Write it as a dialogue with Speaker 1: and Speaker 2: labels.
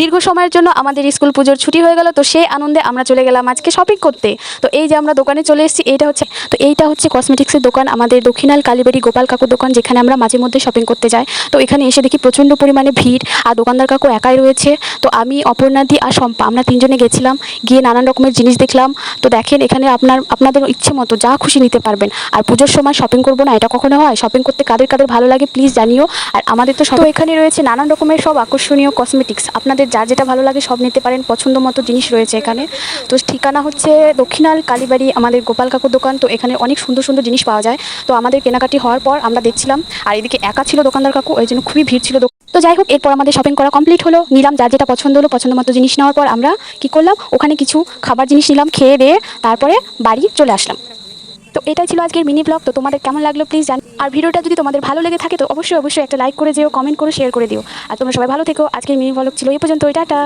Speaker 1: দীর্ঘ সময়ের জন্য আমাদের স্কুল পুজোর ছুটি হয়ে গেল তো সেই আনন্দে আমরা চলে গেলাম আজকে শপিং করতে তো এই যে আমরা দোকানে চলে এসেছি এইটা হচ্ছে তো এইটা হচ্ছে কসমেটিক্সের দোকান আমাদের দক্ষিণাল কালীবাড়ি গোপাল কাকুর দোকান যেখানে আমরা মাঝে মধ্যে শপিং করতে যাই তো এখানে এসে দেখি প্রচণ্ড পরিমাণে ভিড় আর দোকানদার কাকু একাই রয়েছে তো আমি অপর্ণাদি আর শম্পা আমরা তিনজনে গেছিলাম গিয়ে নানান রকমের জিনিস দেখলাম তো দেখেন এখানে আপনার আপনাদের ইচ্ছে মতো যা খুশি নিতে পারবেন আর পুজোর সময় শপিং করবো না এটা কখনো হয় শপিং করতে কাদের কাদের ভালো লাগে প্লিজ জানিও আর আমাদের তো এখানে রয়েছে নানান রকমের সব আকর্ষণীয় কসমেটিক্স আপনাদের যা যেটা ভালো লাগে সব নিতে পারেন পছন্দ মতো জিনিস রয়েছে এখানে তো ঠিকানা হচ্ছে দক্ষিণাল কালীবাড়ি আমাদের গোপাল কাকুর দোকান তো এখানে অনেক সুন্দর সুন্দর জিনিস পাওয়া যায় তো আমাদের কেনাকাটি হওয়ার পর আমরা দেখছিলাম আর এদিকে একা ছিল দোকানদার কাকু ওই জন্য খুবই ভিড় ছিল তো যাই হোক এরপর আমাদের শপিং করা কমপ্লিট হলো নিলাম যা যেটা পছন্দ হলো পছন্দ মতো জিনিস নেওয়ার পর আমরা কি করলাম ওখানে কিছু খাবার জিনিস নিলাম খেয়ে দিয়ে তারপরে বাড়ি চলে আসলাম এটাই ছিল আজকের মিনি ব্লগ তো তোমাদের কেমন লাগলো প্লিজ জান আর ভিডিওটা যদি তোমাদের ভালো লেগে থাকে তো অবশ্যই অবশ্যই একটা লাইক করে যেও কমেন্ট করে শেয়ার করে দিও আর তোমরা সবাই ভালো থেকো আজকের মিনি ব্লগ ছিল এই পর্যন্ত এটা